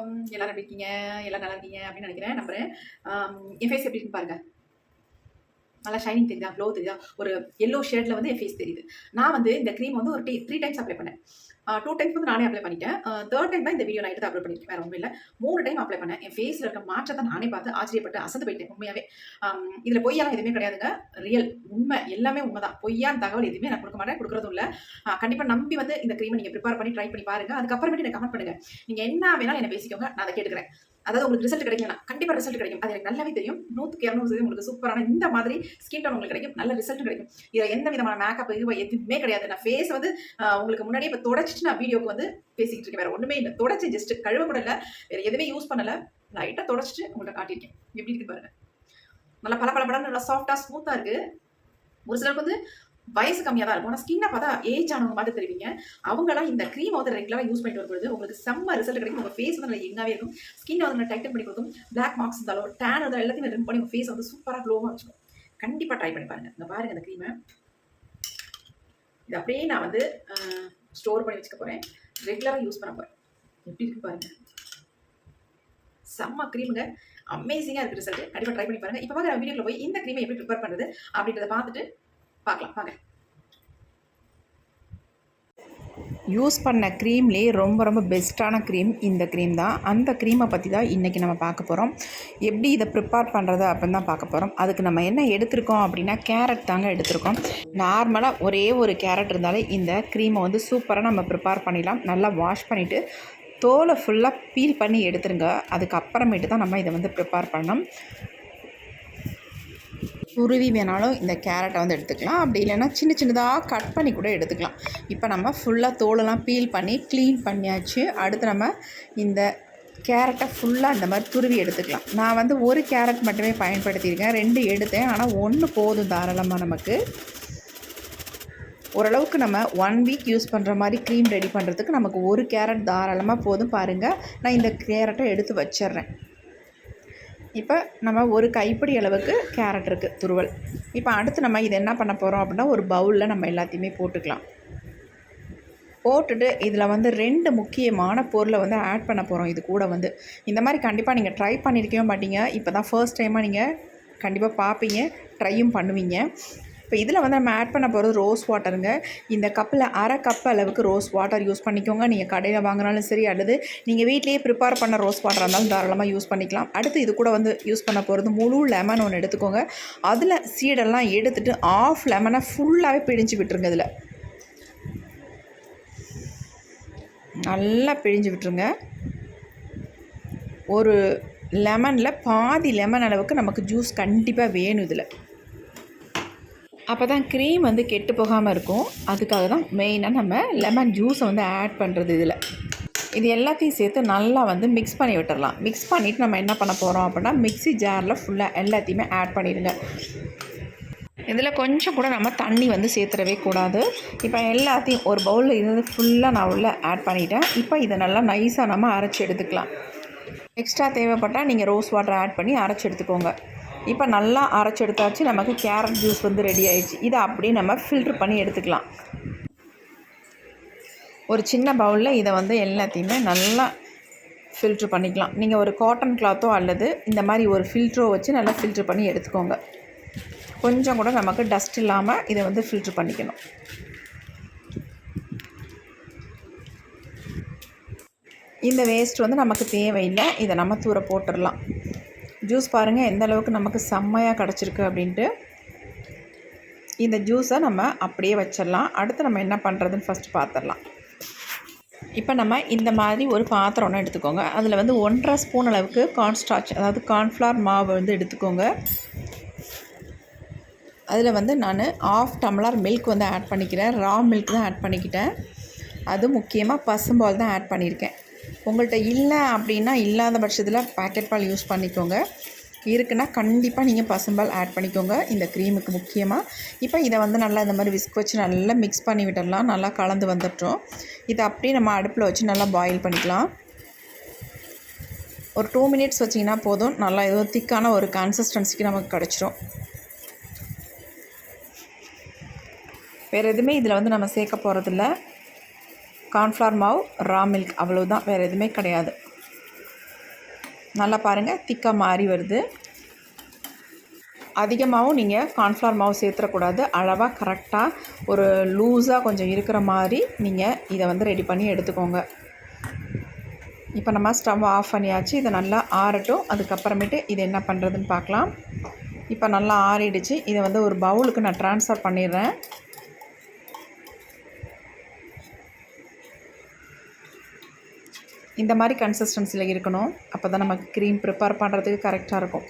வணக்கம். எல்லாரும் எப்படி இருக்கீங்க? எல்லாம் நல்லா இருக்கீங்க அப்படின்னு நினைக்கிறேன். நம்புறேன். என் ஃபேஸ் எப்படி இருக்குன்னு பாருங்க. நல்லா ஷைனிங் தெரியுதா? க்ளோ தெரியுதா? ஒரு எல்லோ ஷேட்ல வந்து என் ஃபேஸ் தெரியுது. நான் வந்து இந்த க்ரீம் வந்து ஒரு த்ரீ டைம்ஸ் அப்ளை பண்ணேன். டூ டைம்ஸ் வந்து நானே அப்ளை பண்ணிட்டேன். தேர்ட் டைம் தான் இந்த வீடியோ நான் எடுத்து அப்ளை பண்ணிருக்கேன் வேறு ஒன்றும் இல்லை. மூணு டைம் அப்ளை பண்ணேன். என் ஃபேஸில் இருக்க மாற்றத்தை நானே பார்த்து ஆச்சரியப்பட்டு அசந்து போயிட்டேன் உண்மையாகவே இதில் பொய்யெல்லாம் எதுவுமே கிடையாதுங்க. ரியல் உண்மை எல்லாமே உண்மை தான் பொய்யான தகவல் எதுவுமே நான் கொடுக்க மாட்டேன். கொடுக்குறதும் இல்லை. கண்டிப்பாக நம்பி வந்து இந்த க்ரீமை நீங்கள் ப்ரிப்பேர் பண்ணி ட்ரை பண்ணி பாருங்கள் அதுக்கப்புறமேட்டு எனக்கு கமெண்ட் பண்ணுங்கள் நீங்கள் என்ன வேணாலும் என்னை பேசிக்கோங்க. நான் அதை கேட்டுக்கிறேன். அதாவது உங்களுக்கு ரிசல்ட் கிடைக்கல கண்டிப்பாக ரிசல்ட் கிடைக்கும். அது எனக்கு நல்லாவே தெரியும். நூற்றுக்கு இரநூறு சதவீதம் உங்களுக்கு சூப்பரான இந்த மாதிரி ஸ்கின் டோன் உங்களுக்கு கிடைக்கும். நல்ல ரிசல்ட் கிடைக்கும். இதில் எந்த விதமான மேக்கப் இது எதுவுமே கிடையாது. நான் ஃபேஸ் வந்து உங்களுக்கு முன்னாடியே இப்போ தொடச்சிட்டு நான் வீடியோக்கு வந்து பேசிக்கிட்டு இருக்கேன். வேறு ஒன்றுமே இல்லை. தொடச்சி ஜஸ்ட் கழுவ கூட இல்லை. வேறு எதுவுமே யூஸ் பண்ணலை. லைட்டாக தொடச்சிட்டு உங்களை காட்டியிருக்கேன். எப்படி இருக்குது பாருங்கள் நல்லா பல பல படம் நல்லா சாஃப்டாக ஸ்மூத்தாக இருக்குது ஒரு சிலருக்கு வந்து வயசு கம்மியாக தான் இருக்கும். ஆனால் ஸ்கின்னை பார்த்தா ஏஜ் ஆனவங்க மாதிரி தெரிவிங்க. அவங்களாம் இந்த க்ரீம் வந்து ரெகுலராக யூஸ் பண்ணிட்டு வரும்பொழுது உங்களுக்கு செம்ம ரிசல்ட் கிடைக்கும். உங்கள் ஃபேஸ் வந்து நல்லா எங்காவே இருக்கும். ஸ்கின் வந்து நல்லா டைட்டன் பண்ணி கொடுக்கும். பிளாக் மார்க்ஸ் இருந்தாலும் டேன் இருந்தாலும் எல்லாத்தையும் ரிமூவ் பண்ணி உங்கள் ஃபேஸ் வந்து சூப்பராக க்ளோவாக வச்சுக்கும். கண்டிப்பாக ட்ரை பண்ணி பாருங்க. இந்த பாருங்கள் இந்த க்ரீமை இது அப்படியே நான் வந்து ஸ்டோர் பண்ணி வச்சுக்க போகிறேன் ரெகுலராக யூஸ் பண்ண போகிறேன் எப்படி இருக்கு பாருங்கள் செம்ம க்ரீமுங்க அமேசிங்காக இருக்குது ரிசல்ட் கண்டிப்பாக ட்ரை பண்ணி பாருங்க. இப்போ பார்க்குற வீடியோவில் போய் இந்த க்ரீமை எப்படி ப்ரிப்பேர் பண்ணுறது அப்படின்றத பார்த்துட்டு பார்க்கலாம் வாங்க. யூஸ் பண்ண க்ரீம்லேயே ரொம்ப ரொம்ப பெஸ்ட்டான க்ரீம் இந்த க்ரீம் தான். அந்த க்ரீமை பற்றி தான் இன்றைக்கி நம்ம பார்க்க போகிறோம் எப்படி இதை ப்ரிப்பேர் பண்ணுறது அப்படின்னு தான் பார்க்க போகிறோம் அதுக்கு நம்ம என்ன எடுத்திருக்கோம் அப்படின்னா கேரட் தாங்க எடுத்திருக்கோம். நார்மலாக ஒரே ஒரு கேரட் இருந்தாலே இந்த க்ரீமை வந்து சூப்பராக நம்ம ப்ரிப்பேர் பண்ணிடலாம். நல்லா வாஷ் பண்ணிவிட்டு தோலை ஃபுல்லாக பீல் பண்ணி எடுத்துருங்க. அதுக்கப்புறமேட்டு தான் நம்ம இதை வந்து ப்ரிப்பேர் பண்ணணும். துருவி வேணாலும் இந்த கேரட்டை வந்து எடுத்துக்கலாம். அப்படி இல்லைன்னா சின்ன சின்னதாக கட் பண்ணி கூட எடுத்துக்கலாம். இப்போ நம்ம ஃபுல்லாக தோலெல்லாம் பீல் பண்ணி க்ளீன் பண்ணியாச்சு. அடுத்து நம்ம இந்த கேரட்டை ஃபுல்லாக இந்த மாதிரி துருவி எடுத்துக்கலாம். நான் வந்து ஒரு கேரட் மட்டுமே பயன்படுத்தியிருக்கேன். ரெண்டு எடுத்தேன். ஆனால் ஒன்று போதும் தாராளமாக நமக்கு. ஓரளவுக்கு நம்ம ஒன் வீக் யூஸ் பண்ணுற மாதிரி க்ரீம் ரெடி பண்ணுறதுக்கு நமக்கு ஒரு கேரட் தாராளமாக போதும். பாருங்கள் நான் இந்த கேரட்டை எடுத்து வச்சிடுறேன். இப்போ நம்ம ஒரு கைப்பிடி அளவுக்கு கேரட் இருக்குது துருவல். இப்போ அடுத்து நம்ம இது என்ன பண்ண போகிறோம் அப்படின்னா ஒரு பவுலில் நம்ம எல்லாத்தையுமே போட்டுக்கலாம். போட்டுட்டு இதில் வந்து ரெண்டு முக்கியமான பொருளை வந்து ஆட் பண்ண போகிறோம் இது கூட வந்து. இந்த மாதிரி கண்டிப்பாக நீங்கள் ட்ரை பண்ணியிருக்கவே மாட்டீங்க. இப்போ தான் ஃபர்ஸ்ட் டைமாக நீங்கள் கண்டிப்பாக பார்ப்பீங்க ட்ரையும் பண்ணுவீங்க. இப்போ இதில் வந்து நம்ம ஆட் பண்ண போகிறது ரோஸ் வாட்டருங்க இந்த கப்பில் அரை கப் அளவுக்கு ரோஸ் வாட்டர் யூஸ் பண்ணிக்கோங்க. நீங்கள் கடையில் வாங்கினாலும் சரி அல்லது நீங்கள் வீட்லேயே ப்ரிப்பேர் பண்ண ரோஸ் வாட்டர் இருந்தாலும் தாராளமாக யூஸ் பண்ணிக்கலாம். அடுத்து இது கூட வந்து யூஸ் பண்ண போகிறது முழு லெமன் ஒன்று எடுத்துக்கோங்க. அதில் சீடெல்லாம் எடுத்துட்டு ஆஃப் லெமனை ஃபுல்லாகவே பிழிஞ்சு விட்டுருங்க இதில். நல்லா பிழிஞ்சு விட்டுருங்க. ஒரு லெமனில் பாதி லெமன் அளவுக்கு நமக்கு ஜூஸ் கண்டிப்பாக வேணும் இதில். அப்போ தான் க்ரீம் வந்து கெட்டு போகாமல் இருக்கும். அதுக்காக தான் மெயினாக நம்ம லெமன் ஜூஸை வந்து ஆட் பண்ணுறது இதில். இது எல்லாத்தையும் சேர்த்து நல்லா வந்து மிக்ஸ் பண்ணி விட்டுடலாம் மிக்ஸ் பண்ணிவிட்டு நம்ம என்ன பண்ண போகிறோம் அப்படின்னா மிக்ஸி ஜாரில் ஃபுல்லாக எல்லாத்தையுமே ஆட் பண்ணிடுங்க. இதில் கொஞ்சம் கூட நம்ம தண்ணி வந்து சேர்த்துடவே கூடாது. இப்போ எல்லாத்தையும் ஒரு பவுலில் இருந்து ஃபுல்லாக நான் உள்ளே ஆட் பண்ணிட்டேன். இப்போ இதை நல்லா நைஸாக நம்ம அரைச்சி எடுத்துக்கலாம். எக்ஸ்ட்ரா தேவைப்பட்டால் நீங்கள் ரோஸ் வாட்டர் ஆட் பண்ணி அரைச்சி எடுத்துக்கோங்க. இப்போ நல்லா அரைச்சி எடுத்தாச்சு நமக்கு கேரட் ஜூஸ் வந்து ரெடி ஆயிடுச்சு. இதை அப்படியே நம்ம ஃபில்ட்ரு பண்ணி எடுத்துக்கலாம். ஒரு சின்ன பவுலில் இதை வந்து எல்லாத்தையுமே நல்லா ஃபில்ட்ரு பண்ணிக்கலாம். நீங்கள் ஒரு காட்டன் கிளாத்தோ அல்லது இந்த மாதிரி ஒரு ஃபில்ட்ரோ வச்சு நல்லா ஃபில்ட்ரு பண்ணி எடுத்துக்கோங்க. கொஞ்சம் கூட நமக்கு டஸ்ட் இல்லாமல் இதை வந்து ஃபில்ட்ரு பண்ணிக்கணும். இந்த வேஸ்ட் வந்து நமக்கு தேவையில்லை. இதை நம்ம தூர போட்டுடலாம். ஜூஸ் பாருங்கள் எந்த அளவுக்கு நமக்கு செம்மையாக கிடச்சிருக்கு அப்படின்ட்டு. இந்த ஜூஸை நம்ம அப்படியே வச்சிடலாம். அடுத்து நம்ம என்ன பண்ணுறதுன்னு ஃபஸ்ட்டு பார்த்துடலாம் இப்போ நம்ம இந்த மாதிரி ஒரு பாத்திரம் ஒன்று எடுத்துக்கோங்க. அதில் வந்து ஒன்றரை ஸ்பூன் அளவுக்கு கார்ன்ஸ்டார்ச் அதாவது கார்ன்ஃப்ளவர் மாவு வந்து எடுத்துக்கோங்க. அதில் வந்து நான் ஆஃப் டம்ளர் மில்க் வந்து ஆட் பண்ணிக்கிறேன். ரா மில்க் தான் ஆட் பண்ணிக்கிட்டேன். அது முக்கியமாக பசும்பால் தான் ஆட் பண்ணியிருக்கேன். உங்கள்கிட்ட இல்லை அப்படின்னா இல்லாத பட்சத்தில் பேக்கெட் பால் யூஸ் பண்ணிக்கோங்க. இருக்குன்னா கண்டிப்பாக நீங்கள் பசும்பால் ஆட் பண்ணிக்கோங்க. இந்த க்ரீமுக்கு முக்கியமாக இப்போ இதை வந்து நல்லா இந்த மாதிரி விஸ்க் வச்சு நல்லா மிக்ஸ் பண்ணி விட்டுடலாம். நல்லா கலந்து வந்துட்டோம் இதை அப்படியே நம்ம அடுப்பில் வச்சு நல்லா பாயில் பண்ணிக்கலாம். ஒரு டூ மினிட்ஸ் வச்சிங்கன்னா போதும். நல்லா ஏதோ திக்கான ஒரு கன்சிஸ்டன்சிக்கு நமக்கு கிடச்சிரும். வேறு எதுவுமே இதில் வந்து நம்ம சேர்க்க போகிறதில்ல கார்ன்ஃப்ளவர் மாவு ரா மில்க் அவ்வளோதான் வேறு எதுவுமே கிடையாது. நல்லா பாருங்கள் திக்காக மாறி வருது. அதிகமாகவும் நீங்கள் கார்ன்ஃப்ளவர் மாவு சேர்த்துடக்கூடாது அளவாக கரெக்டாக ஒரு லூஸாக கொஞ்சம் இருக்கிற மாதிரி நீங்கள் இதை வந்து ரெடி பண்ணி எடுத்துக்கோங்க. இப்போ நம்ம ஸ்டவ் ஆஃப் பண்ணியாச்சு. இதை நல்லா ஆறட்டும். அதுக்கப்புறமேட்டு இது என்ன பண்ணுறதுன்னு பார்க்கலாம். இப்போ நல்லா ஆறிடுச்சு. இதை வந்து ஒரு பவுலுக்கு நான் ட்ரான்ஸ்ஃபர் பண்ணிடுறேன். இந்த மாதிரி கன்சிஸ்டன்சியில் இருக்கணும். அப்போ தான் நமக்கு க்ரீம் ப்ரிப்பேர் பண்ணுறதுக்கு கரெக்டாக இருக்கும்.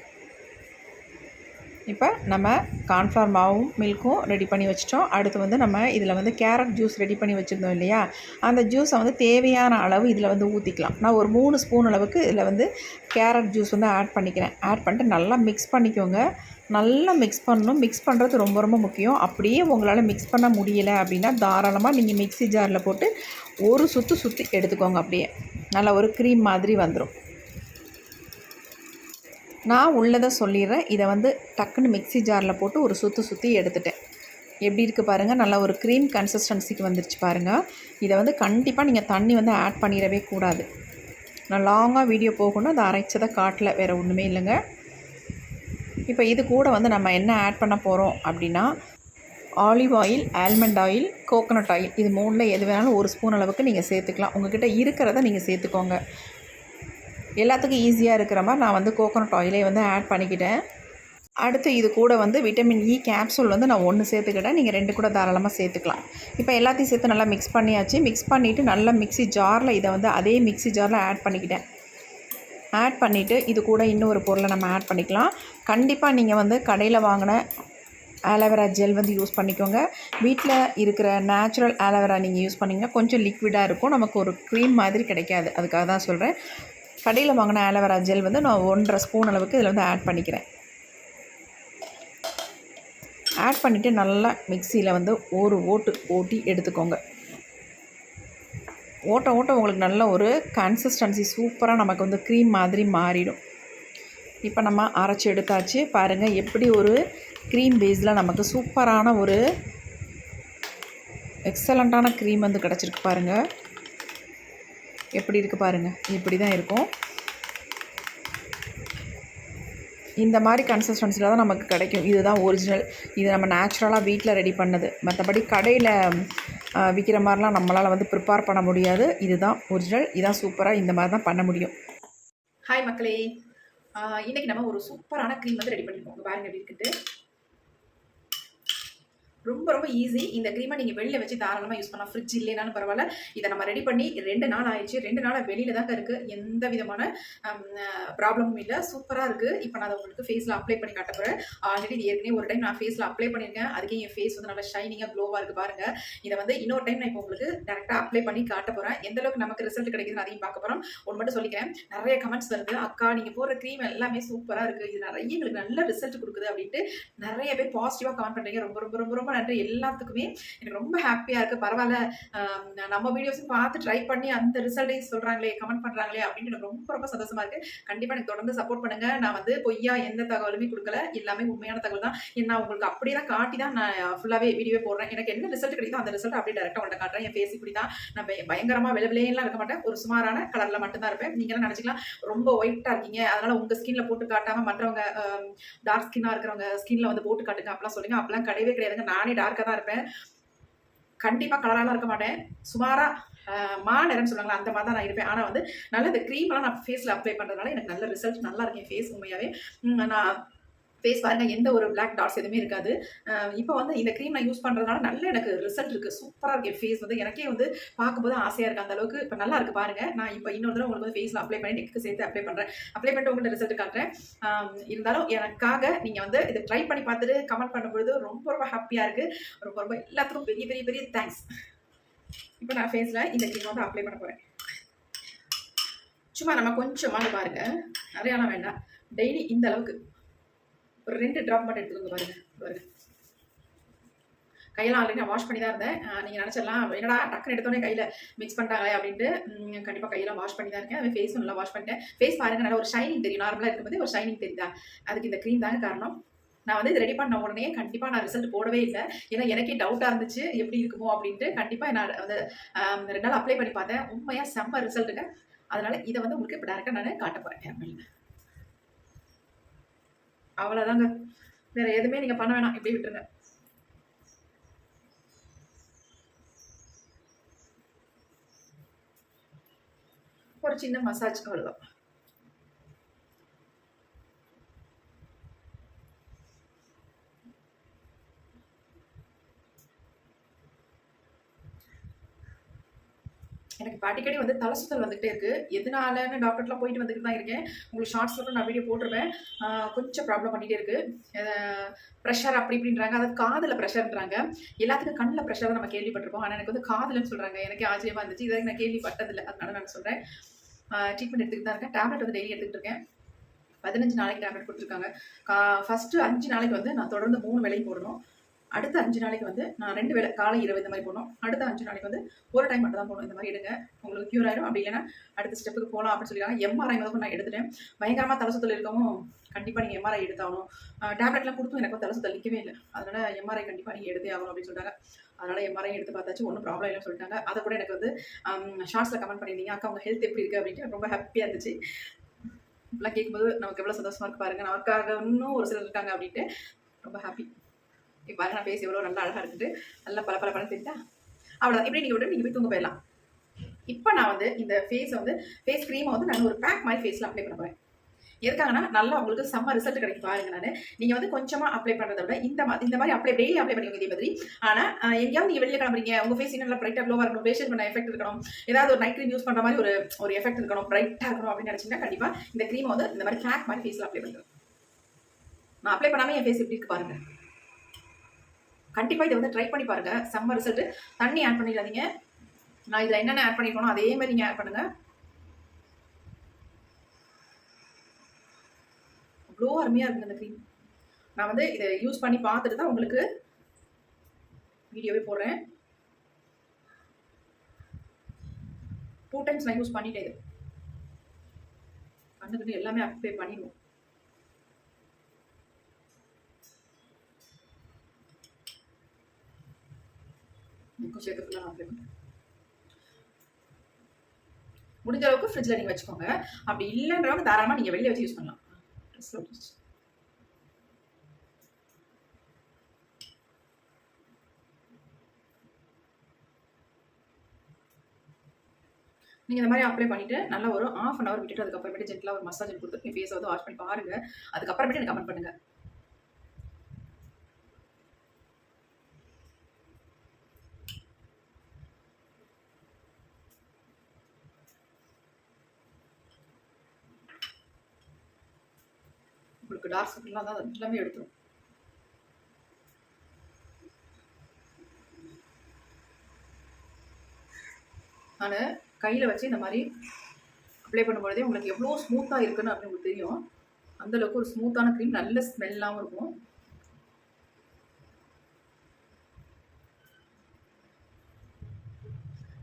இப்போ நம்ம கார்ன்ஃப்ளவர் மாவும் மில்க்கும் ரெடி பண்ணி வச்சிட்டோம். அடுத்து வந்து நம்ம இதில் வந்து கேரட் ஜூஸ் ரெடி பண்ணி வச்சுருந்தோம் இல்லையா? அந்த ஜூஸை வந்து தேவையான அளவு இதில் வந்து ஊற்றிக்கலாம் நான் ஒரு மூணு ஸ்பூன் அளவுக்கு இதில் வந்து கேரட் ஜூஸ் வந்து ஆட் பண்ணிக்கிறேன். ஆட் பண்ணிட்டு நல்லா மிக்ஸ் பண்ணிக்கோங்க. நல்லா மிக்ஸ் பண்ணணும். மிக்ஸ் பண்ணுறது ரொம்ப ரொம்ப முக்கியம். அப்படியே உங்களால் மிக்ஸ் பண்ண முடியலை அப்படின்னா தாராளமாக நீங்கள் மிக்ஸி ஜாரில் போட்டு ஒரு சுற்று சுற்றி எடுத்துக்கோங்க அப்படியே. நல்லா ஒரு க்ரீம் மாதிரி வந்துடும் நான் உள்ளதை சொல்லிடுறேன். இதை வந்து டக்குன்னு மிக்ஸி ஜாரில் போட்டு ஒரு சுற்றி சுற்றி எடுத்துட்டேன். எப்படி இருக்குது பாருங்கள் நல்லா ஒரு க்ரீம் கன்சிஸ்டன்சிக்கு வந்துருச்சு பாருங்கள் இதை வந்து கண்டிப்பாக நீங்கள் தண்ணி வந்து ஆட் பண்ணிடவே கூடாது. நான் லாங்காக வீடியோ போகணும். அதை அரைச்சதை காட்டல. வேறு ஒன்றுமே இல்லைங்க. இப்போ இது கூட வந்து நம்ம என்ன ஆட் பண்ண போகிறோம் அப்படின்னா olive oil almond oil coconut oil இது மூணில் எது வேணாலும் ஒரு ஸ்பூன் அளவுக்கு நீங்கள் சேர்த்துக்கலாம். உங்கள்கிட்ட இருக்கிறத நீங்கள் சேர்த்துக்கோங்க. எல்லாத்துக்கும் ஈஸியாக இருக்கிற மாதிரி நான் வந்து கோகோனட் ஆயிலே வந்து ஆட் பண்ணிக்கிட்டேன். அடுத்து இது கூட வந்து விட்டமின் இ கேப்சூல் வந்து நான் ஒன்று சேர்த்துக்கிட்டேன். நீங்கள் ரெண்டு கூட தாராளமாக சேர்த்துக்கலாம். இப்போ எல்லாத்தையும் சேர்த்து நல்லா மிக்ஸ் பண்ணியாச்சு. மிக்ஸ் பண்ணிவிட்டு நல்லா மிக்ஸி ஜாரில் இதை வந்து அதே மிக்ஸி ஜாரில் ஆட் பண்ணிக்கிட்டேன். ஆட் பண்ணிவிட்டு இது கூட இன்னொரு பொருளை நம்ம ஆட் பண்ணிக்கலாம். கண்டிப்பாக நீங்கள் வந்து கடையில் வாங்கின ஆலோவேரா ஜெல் வந்து யூஸ் பண்ணிக்கோங்க. வீட்டில் இருக்கிற நேச்சுரல் ஆலோவேரா நீங்கள் யூஸ் பண்ணிங்கன்னா கொஞ்சம் லிக்விடாக இருக்கும். நமக்கு ஒரு க்ரீம் மாதிரி கிடைக்காது. அதுக்காக தான் சொல்கிறேன் கடையில் வாங்கின ஆலோவேரா ஜெல் வந்து நான் ஒன்றரை ஸ்பூன் அளவுக்கு இதில் வந்து ஆட் பண்ணிக்கிறேன். ஆட் பண்ணிவிட்டு நல்லா மிக்சியில் வந்து ஒரு ஓட்டு ஓட்டி எடுத்துக்கோங்க. ஓட்ட ஓட்ட உங்களுக்கு நல்ல ஒரு கன்சிஸ்டன்சி சூப்பராக நமக்கு வந்து க்ரீம் மாதிரி மாறிடும். இப்போ நம்ம அரைச்சி எடுத்தாச்சு. பாருங்கள் எப்படி ஒரு க்ரீம் பேஸில் நமக்கு சூப்பரான ஒரு எக்ஸலண்ட்டான க்ரீம் வந்து கிடச்சிருக்கு பாருங்கள் எப்படி இருக்குது பாருங்கள் இப்படி தான் இருக்கும். இந்த மாதிரி கன்சிஸ்டன்சியில் தான் நமக்கு கிடைக்கும். இதுதான் ஒரிஜினல் இது நம்ம நேச்சுரலாக வீட்டில் ரெடி பண்ணது. மற்றபடி கடையில் விற்கிற மாதிரிலாம் நம்மளால் வந்து ப்ரிப்பேர் பண்ண முடியாது. இதுதான் ஒரிஜினல் இதான் சூப்பராக இந்த மாதிரி தான் பண்ண முடியும். ஹாய் மக்களே. இன்றைக்கி இன்னைக்கு நம்ம ஒரு சூப்பரான க்ரீம் வந்து ரெடி பண்ணிருக்கோம். பாருங்க எப்படி இருக்குட்டு ரொம்ப ரொம்ப ஈஸி இந்த க்ரீமை நீங்கள் வெளியில் வச்சு தாராளமாக யூஸ் பண்ணலாம். ஃப்ரிட்ஜ் இல்லைனாலும் பரவாயில்ல. இதை நம்ம ரெடி பண்ணி ரெண்டு நாள் ஆயிடுச்சு. ரெண்டு நாளாக வெளியில் தாங்க இருக்குது எந்த விதமான ப்ராப்ளமும் இல்லை. சூப்பராக இருக்குது இப்போ நான் அதை உங்களுக்கு ஃபேஸில் அப்ளை பண்ணி காட்ட போகிறேன் ஆல்ரெடி இது ஏற்கனவே ஒரு டைம் நான் ஃபேஸில் அப்ளை பண்ணியிருக்கேன். அதுக்கே என் ஃபேஸ் வந்து நல்லா ஷைனிங்காக க்ளோவாக இருக்குது பாருங்கள் இதை வந்து இன்னொரு டைம் நான் இப்போ உங்களுக்கு டேரெக்டாக அப்ளை பண்ணி காட்ட போகிறேன் எந்த அளவுக்கு நமக்கு ரிசல்ட் கிடைக்குதுன்னு அதையும் பார்க்க போகிறோம் ஒன்று மட்டும் சொல்லிக்கிறேன். நிறைய கமெண்ட்ஸ் வருது. அக்கா நீங்கள் போடுற க்ரீம் எல்லாமே சூப்பராக இருக்குது இது நிறைய எங்களுக்கு நல்ல ரிசல்ட் கொடுக்குது அப்படின்ட்டு நிறைய பேர் பாசிட்டிவாக கமெண்ட் பண்ணுறீங்க ரொம்ப ரொம்ப ரொம்ப ரொம்ப நன்றி எல்லாத்துக்குமே. எனக்கு ரொம்ப ஹாப்பியாக இருக்குது பரவாயில்ல. நம்ம வீடியோஸும் பார்த்து ட்ரை பண்ணி அந்த ரிசல்ட்டையும் சொல்கிறாங்களே கமெண்ட் பண்ணுறாங்களே அப்படின்னு எனக்கு ரொம்ப ரொம்ப சந்தோஷமாக இருக்குது கண்டிப்பாக எனக்கு தொடர்ந்து சப்போர்ட் பண்ணுங்கள் நான் வந்து பொய்யா எந்த தகவலுமே கொடுக்கல. எல்லாமே உண்மையான தகவல் தான். நான் உங்களுக்கு அப்படியே தான் காட்டி தான் நான் ஃபுல்லாகவே வீடியோ போடுறேன். எனக்கு என்ன ரிசல்ட் கிடைக்குதோ அந்த ரிசல்ட் அப்படியே டேரெக்டாக உங்கள்ட்ட காட்டுறேன். என் ஃபேஸ் இப்படி தான் நான் பயங்கரமாக பயங்கரமா விளவிலையெல்லாம் இருக்க மாட்டேன். ஒரு சுமாரான கலரில் மட்டும்தான் இருப்பேன். நீங்களாம் நினச்சிக்கலாம். ரொம்ப ஒயிட்டாக இருக்கீங்க. அதனால உங்கள் ஸ்கின்ல போட்டு காட்டாமல் மற்றவங்க டார்க் ஸ்கின்னாக இருக்கிறவங்க ஸ்கின்ல வந்து போட்டு காட்டுங்க. அப்படிலாம் சொல்லுங்க. அப்படிலாம் கிடையவே கிடையாதுங்க. நான் டார்க்காக தான் இருப்பேன். கண்டிப்பாக கலராலாம் இருக்க மாட்டேன். சுமாராக மா நிறம்னு சொல்லுவாங்களா அந்த மாதிரி தான் நான் இருப்பேன். ஆனால் வந்து நல்ல இந்த க்ரீம்லாம் நான் ஃபேஸில் அப்ளை பண்ணுறதுனால எனக்கு நல்ல ரிசல்ட் நல்லா இருக்கேன் ஃபேஸ் உண்மையாகவே நான் ஃபேஸ் பாருங்க எந்த ஒரு பிளாக் டாட்ஸ் எதுவுமே இருக்காது. இப்போ வந்து இந்த க்ரீம் நான் யூஸ் பண்ணுறதுனால நல்ல எனக்கு ரிசல்ட் இருக்குது சூப்பராக இருக்குது ஃபேஸ் வந்து எனக்கே வந்து பார்க்கும்போது ஆசையாக இருக்குது அந்த அளவுக்கு இப்போ நல்லா இருக்குது பாருங்கள் நான் இப்போ இன்னொரு தடவை உங்களுக்கு வந்து ஃபேஸில் அப்ளை பண்ணி நெக்கு சேர்த்து அப்ளை பண்ணுறேன் அப்ளை பண்ணிட்டு உங்கள்கிட்ட ரிசல்ட் காட்டுறேன். இருந்தாலும் எனக்காக நீங்கள் வந்து இதை ட்ரை பண்ணி பார்த்துட்டு கமெண்ட் பண்ணும்பொழுது ரொம்ப ரொம்ப ஹாப்பியாக இருக்குது ரொம்ப ரொம்ப எல்லாத்துக்கும் பெரிய பெரிய பெரிய தேங்க்ஸ் இப்போ நான் ஃபேஸில் இந்த க்ரீம் வந்து அப்ளை பண்ண போகிறேன் சும்மா நம்ம கொஞ்சமாக பாருங்கள் நிறையாலாம் வேண்டாம். டெய்லி இந்த அளவுக்கு. ஒரு ரெண்டு ட்ராப் மட்டும் எடுத்துக்கோங்க பாருங்க பாருங்க. கையெல்லாம் ஆல்ரெடி நான் வாஷ் பண்ணி தான் இருந்தேன். நீங்கள் நினச்சிடலாம். என்னடா டக்குன்னு எடுத்தோடனே கையில் மிக்ஸ் பண்ணிட்டாங்களே அப்படின்ட்டு கண்டிப்பாக கையெல்லாம் வாஷ் பண்ணி தான் இருக்கேன். அது ஃபேஸும் நல்லா வாஷ் பண்ணிட்டேன். ஃபேஸ் பாருங்க நல்லா ஒரு ஷைனிங் தெரியும். நார்மலாக இருக்கும்போது ஒரு ஷைனிங் தெரியுதா? அதுக்கு இந்த க்ரீம் தாங்க காரணம். நான் வந்து இது ரெடி பண்ண உடனே கண்டிப்பாக நான் ரிசல்ட் போடவே இல்லை. ஏன்னா எனக்கே டவுட்டாக இருந்துச்சு எப்படி இருக்குமோ அப்படின்ட்டு கண்டிப்பாக நான் வந்து ரெண்டு நாள் அப்ளை பண்ணி பார்த்தேன். உண்மையாக செம்ம ரிசல்ட்டுங்க அதனால் இதை வந்து உங்களுக்கு இப்போ டேரெக்டாக நான் காட்ட போகிறேன் அவ்வளோதாங்க வேற எதுவுமே நீங்கள் பண்ண வேணாம். இப்படி விட்டுருங்க. ஒரு சின்ன மசாஜ் அவ்வளோதான் எனக்கு இப்போ அடிக்கடி வந்து தலை சுத்தல் வந்துகிட்டே இருக்கு. எதனாலன்னு டாக்டர்லாம் போயிட்டு வந்துட்டு தான் இருக்கேன். உங்களுக்கு ஷார்ட்ஸில் கூட நான் வீடியோ போட்டிருப்பேன். கொஞ்சம் ப்ராப்ளம் பண்ணிகிட்டே இருக்கு. ப்ரெஷர் அப்படி இப்படின்றாங்க. அதாவது காதில் ப்ரெஷர்ன்றாங்க எல்லாத்துக்கும் கண்ணில் ப்ரெஷர் நம்ம கேள்விப்பட்டிருப்போம். ஆனால் எனக்கு வந்து காதுலன்னு சொல்கிறாங்க எனக்கு ஆச்சரியமாக இருந்துச்சு. இதை நான் கேள்விப்பட்டதில்லை. அதனால நான் சொல்கிறேன் ட்ரீட்மெண்ட் எடுத்துக்கிட்டு தான் இருக்கேன். டேப்லெட் வந்து டெய்லி எடுத்துக்கிட்டு இருக்கேன். பதினஞ்சு நாளைக்கு டேப்லெட் கொடுத்துருக்காங்க. கா ஃபஸ்ட்டு அஞ்சு நாளைக்கு வந்து நான் தொடர்ந்து மூணு வேலையும் போடணும். அடுத்த அஞ்சு நாளைக்கு வந்து நான் ரெண்டு வேளை காலை இரவு இந்த மாதிரி போனோம் அடுத்த அஞ்சு நாளைக்கு வந்து ஒரு டைம் மட்டும் தான் போகணும் இந்த மாதிரி எடுங்க. உங்களுக்கு க்யூர் ஆயிடும். அப்படி இல்லைன்னா அடுத்த ஸ்டெப்புக்கு போகலாம் அப்படின்னு சொல்லியிருக்காங்க. எம்ஆர்ஐ முதல்ல நான் எடுத்துட்டேன். பயங்கரமாக தலை சுத்தல் இருக்கவும் கண்டிப்பாக நீங்கள் எம்ஆர்ஐ எடுத்தாகணும். டேப்லெட்லாம் கொடுத்தும் எனக்கு தலை சுத்தல் நிற்கவே இல்லை. அதனால் எம்ஆர்ஐ கண்டிப்பாக நீங்கள் எடுத்தே ஆகணும் அப்படின்னு சொல்லிட்டாங்க அதனால் எம்ஆர்ஐ எடுத்து பார்த்தாச்சு. ஒன்றும் ப்ராப்ளம் இல்லைன்னு சொல்லிட்டாங்க. அதை கூட எனக்கு வந்து ஷார்ட்ஸில் கமெண்ட் பண்ணியிருந்தீங்க. அக்கா உங்கள் ஹெல்த் எப்படி இருக்குது அப்படின்ட்டு ரொம்ப ஹாப்பியாக இருந்துச்சு. இப்பெல்லாம் கேட்கும்போது நமக்கு எவ்வளோ சந்தோஷமாக இருக்கு பாருங்கள் நமக்காக இன்னும் ஒரு சிலர் இருக்காங்க அப்படின்ட்டு ரொம்ப ஹாப்பி இப்போ பாருங்க நான் ஃபேஸ் எவ்வளோ நல்லா அழகாக இருக்குது நல்லா பல பல பழம் தெரியுதா? அவ்வளோதான் இப்படி நீங்கள் விட்டு நீங்கள் போய் தூங்க போயிடலாம். இப்போ நான் வந்து இந்த ஃபேஸை வந்து ஃபேஸ் க்ரீமை வந்து நான் ஒரு பேக் மாதிரி ஃபேஸில் அப்ளை பண்ண போகிறேன் எதுக்காகனா நல்லா உங்களுக்கு செம்ம ரிசல்ட் கிடைக்கும் பாருங்க நான். நீங்கள் வந்து கொஞ்சமாக அப்ளை பண்ணுறத விட இந்த மாதிரி இந்த மாதிரி அப்ளை டெய்லி அப்ளை பண்ணிக்கோங்க இதே மாதிரி. ஆனால் எங்கேயாவது நீங்கள் வெளியில் கிளம்புறீங்க உங்கள் ஃபேஸ் நல்லா பிரைட்டாக க்ளோவாக இருக்கணும் ஃபேஷியல் பண்ண எஃபெக்ட் இருக்கணும். ஏதாவது ஒரு நைட் க்ரீம் யூஸ் பண்ணுற மாதிரி ஒரு ஒரு எஃபெக்ட் இருக்கணும் பிரைட்டாக இருக்கணும் அப்படின்னு நினச்சிங்கன்னா கண்டிப்பாக இந்த க்ரீமை வந்து இந்த மாதிரி பேக் மாதிரி ஃபேஸில் அப்ளை பண்ணுறேன் நான் அப்ளை பண்ணாமல் என் ஃபேஸ் எப்படி இருக்கு பாருங்கள் கண்டிப்பாக இதை வந்து ட்ரை பண்ணி பாருங்கள் செம்ம ரிசல்ட்டு தண்ணி ஆட் பண்ணிடாதீங்க. நான் இதில் என்னென்ன ஆட் பண்ணிக்கணும் அதே மாதிரி நீங்கள் ஆட் பண்ணுங்கள் அவ்வளோ அருமையாக இருக்குது இந்த க்ரீம் நான் வந்து இதை யூஸ் பண்ணி பார்த்துட்டு தான் உங்களுக்கு வீடியோவே போடுறேன். டூ டைம்ஸ் நான் யூஸ் பண்ணிட்டேன் இது. கண்ணுக்கிட்டு எல்லாமே அப்ளை பண்ணிடுவோம். இன்னும் சேர்த்து முடிஞ்ச அளவுக்கு ஃப்ரிட்ஜில் நீங்கள் வச்சுக்கோங்க. அப்படி இல்லைன்றவங்க தாராளமாக நீங்கள் வெளியே வச்சு யூஸ் பண்ணலாம். நீங்கள் இந்த மாதிரி அப்ளை பண்ணிவிட்டு நல்லா ஒரு ஆஃப் அன் ஹவர் விட்டுட்டு அதுக்கப்புறமேட்டு ஜென்டலாக ஒரு மசாஜ் கொடுத்துட்டு என் ஃபேஸை வந்து வாஷ் பண்ணி பாருங்க. அதுக்கப்புறமேட்டு எனக்கு கமெண்ட் பண்ணுங்கள் உங்களுக்கு டார்க் சர்க்கிள்லாம் தான் அது எல்லாமே எடுத்துரும். நான் கையில் வச்சு இந்த மாதிரி அப்ளை பண்ணும்பொழுதே உங்களுக்கு எவ்வளோ ஸ்மூத்தாக இருக்குன்னு அப்படின்னு உங்களுக்கு தெரியும். அந்தளவுக்கு ஒரு ஸ்மூத்தான க்ரீம் நல்ல ஸ்மெல்லாகவும் இருக்கும்.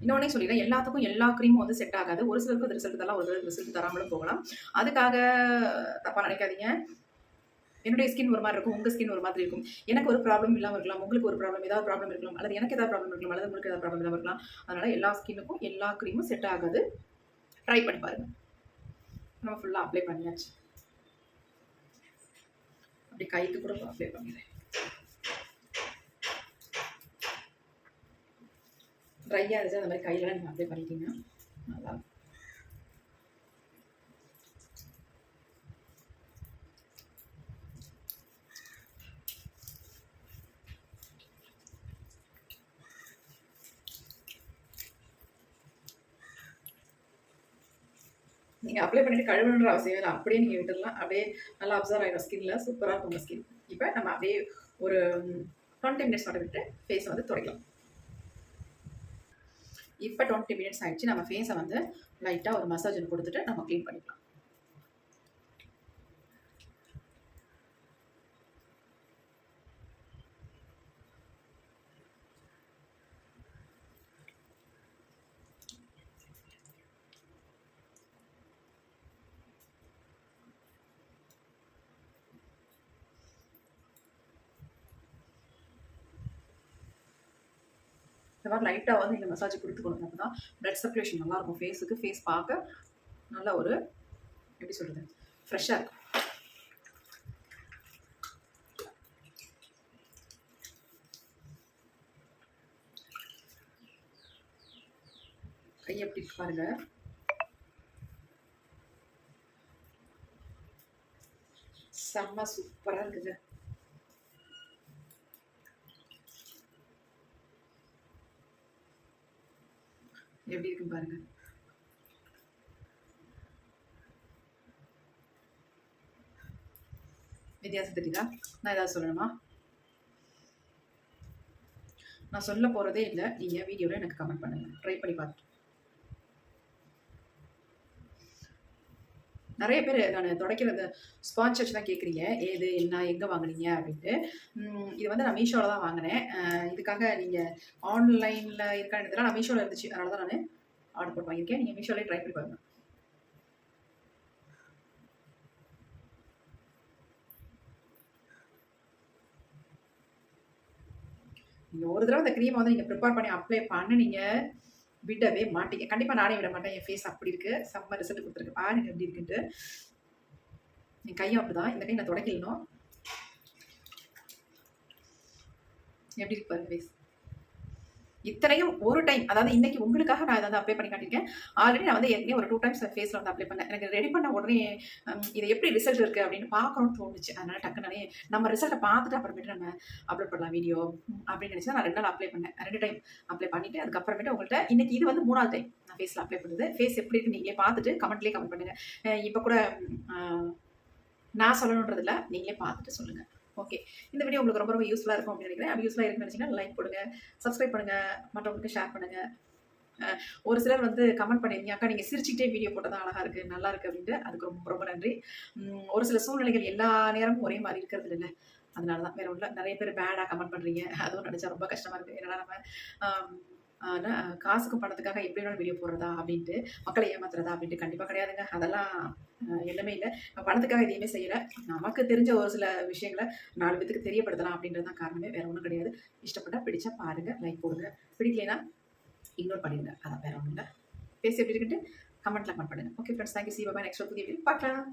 இன்னொன்னே சொல்லிடுறேன் எல்லாத்துக்கும் எல்லா க்ரீமும் வந்து செட் ஆகாது. ஒரு சிலருக்கு ரிசல்ட் தரலாம் ஒரு சிலருக்கு ரிசல்ட் தராமலும் போகலாம். அதுக்காக தப்பாக நினைக்காதீங்க. என்னுடைய ஸ்கின் ஒரு மாதிரி இருக்கும் உங்கள் ஸ்கின் ஒரு மாதிரி இருக்கும். எனக்கு ஒரு ப்ராப்ளம் இல்லாமல் இருக்கலாம் உங்களுக்கு ஒரு ப்ராப்ளம் ஏதாவது ப்ராப்ளம் இருக்கலாம் அல்லது எனக்கு ஏதாவது ப்ராப்ளம் இருக்கலாம் அல்லது உங்களுக்கு ஏதாவது ப்ராப்ளம் இல்லாமல் இருக்கலாம். அதனால் எல்லா ஸ்கின்னுக்கும் எல்லா க்ரீமும் செட் ஆகாது. ட்ரை பண்ணி பாருங்கள் நம்ம ஃபுல்லாக அப்ளை பண்ணியாச்சு. அப்படி கைக்கு கூட அப்ளை பண்ணிடுறேன். ட்ரையாக இருந்துச்சு அந்த மாதிரி கையில் நீங்கள் அப்ளை பண்ணிட்டீங்கன்னா நல்லா நீங்கள் அப்ளை பண்ணிட்டு கழுவுன்ற அவசியம் இல்லை. அப்படியே நீங்கள் விட்டுடலாம். அப்படியே நல்லா அப்சர்வ் ஆகிடும் ஸ்கின்ல சூப்பராக இருக்கும் உங்கள் ஸ்கின் இப்போ நம்ம அப்படியே ஒரு டுவெண்ட்டி மினிட்ஸ் மட்டும் விட்டு ஃபேஸை வந்து துடைக்கலாம். இப்போ டுவெண்ட்டி மினிட்ஸ் ஆகிடுச்சு நம்ம ஃபேஸை வந்து லைட்டாக ஒரு மசாஜ் கொடுத்துட்டு நம்ம க்ளீன் பண்ணிக்கலாம். இந்த மாதிரி லைட்டாக வந்து நீங்கள் மசாஜ் கொடுத்துக்கணும் அப்போ தான் ப்ளட் சர்க்குலேஷன் நல்லாயிருக்கும் ஃபேஸுக்கு ஃபேஸ் பார்க்க நல்ல ஒரு எப்படி சொல்கிறது ஃப்ரெஷ்ஷாக இருக்கும் கை எப்படி பாருங்க. செம்ம சூப்பராக இருக்குது எப்படி இருக்கு பாருங்க. வித்தியாசம் தெரியுதா? நான் ஏதாவது சொல்லணுமா? நான் சொல்ல போகிறதே இல்லை. நீங்கள் வீடியோவில் எனக்கு கமெண்ட் பண்ணுங்கள் ட்ரை பண்ணி பார்த்துட்டு நிறைய பேர் நான் துடைக்கிறது ஸ்பான்சர்ஸ் தான் கேட்குறீங்க ஏது என்ன எங்கே வாங்குனீங்க அப்படின்ட்டு. இது வந்து நான் மீஷோவில் தான் வாங்கினேன். இதுக்காக நீங்கள் ஆன்லைனில் இருக்கான்னு இதெல்லாம் நான் மீஷோவில் இருந்துச்சு. அதனால தான் நான் ஆர்டர் போட்டு வாங்கியிருக்கேன். நீங்கள் மீஷோலேயே ட்ரை பண்ணி பாருங்கள் நீங்கள் ஒரு தடவை இந்த க்ரீமை வந்து நீங்கள் ப்ரிப்பேர் பண்ணி அப்ளை பண்ணுனீங்க. விடவே மாட்டீங்க. கண்டிப்பாக நானே விட மாட்டேன். என் ஃபேஸ் அப்படி இருக்கு. செம்ம ரிசல்ட் கொடுத்துருக்கு. பாருங்க எப்படி இருக்குன்ட்டு. என் கையும் அப்படிதான். இந்த கை நான் தொடங்கிடணும் எப்படி இருக்கு பாருங்க ஃபேஸ் இத்தனையும் ஒரு டைம் அதாவது இன்னைக்கு உங்களுக்காக நான் இதை வந்து அப்ளை பண்ணி காட்டியிருக்கேன். ஆல்ரெடி நான் வந்து ஏற்கனவே ஒரு டூ டைம்ஸ் ஃபேஸில் வந்து அப்ளை பண்ணேன். எனக்கு ரெடி பண்ண உடனே இது எப்படி ரிசல்ட் இருக்குது அப்படின்னு பார்க்கணும்னு தோணுச்சு. அதனால டக்குனாலே நம்ம ரிசல்ட்டை பார்த்துட்டு அப்புறமேட்டு நம்ம அப்லோட் பண்ணலாம் வீடியோ அப்படின்னு நினச்சி நான் ரெண்டு நாள் அப்ளை பண்ணேன். ரெண்டு டைம் அப்ளை பண்ணிவிட்டு அதுக்கப்புறமேட்டு உங்கள்கிட்ட இன்னைக்கு இது வந்து மூணாவது டைம் நான் ஃபேஸில் அப்ளை பண்ணுது. ஃபேஸ் எப்படி இருக்கு நீங்களே பார்த்துட்டு கமெண்ட்லேயே கமெண்ட் பண்ணுங்கள் இப்போ கூட நான் சொல்லணுன்றதில்ல நீங்களே பார்த்துட்டு சொல்லுங்கள் ஓகே இந்த வீடியோ உங்களுக்கு ரொம்ப ரொம்ப யூஸ்ஃபுல்லாக இருக்கும் அப்படின்னு நினைக்கிறேன். அப்படி யூஸ்ஃபுல்லாக இருக்குன்னு நினச்சிங்கன்னா லைக் போடுங்க சப்ஸ்கிரைப் பண்ணுங்கள் மற்றவங்களுக்கு ஷேர் பண்ணுங்கள் ஒரு சிலர் வந்து கமெண்ட் பண்ணிருந்தீங்க அக்கா நீங்கள் சிரிச்சுக்கிட்டே வீடியோ போட்டதான் அழகாக இருக்குது நல்லா இருக்குது அப்படின்ட்டு அதுக்கு ரொம்ப ரொம்ப நன்றி. ஒரு சில சூழ்நிலைகள் எல்லா நேரமும் ஒரே மாதிரி இருக்கிறது இல்லை. அதனால தான் வேற ஒன்றும் நிறைய பேர் பேடாக கமெண்ட் பண்ணுறீங்க அதுவும் நினச்சா ரொம்ப கஷ்டமாக இருக்குது என்னடா நம்ம காசுக்கு பணத்துக்காக எப்படி வேணாலும் வீடியோ போடுறதா அப்படின்ட்டு மக்களை ஏமாத்துறதா அப்படின்ட்டு கண்டிப்பாக கிடையாதுங்க. அதெல்லாம் எல்லாமே இல்லை. பணத்துக்காக எதையுமே செய்யலை. நமக்கு தெரிஞ்ச ஒரு சில விஷயங்களை நாலு பேத்துக்கு தெரியப்படுத்தலாம் அப்படின்றது தான் காரணமே. வேற ஒன்றும் கிடையாது. இஷ்டப்பட்டா பிடிச்சா பாருங்க லைக் போடுங்க. பிடிக்கலைன்னா இக்னோர் பண்ணிடுங்க. அதான் வேற ஒன்றும் இல்லை. பேசி எப்படி இருக்குன்ட்டு கமெண்ட்ல கமெண்ட் பண்ணுங்க. Okay friends thank you see bye next புதிய வீடியோ பார்க்கலாம்.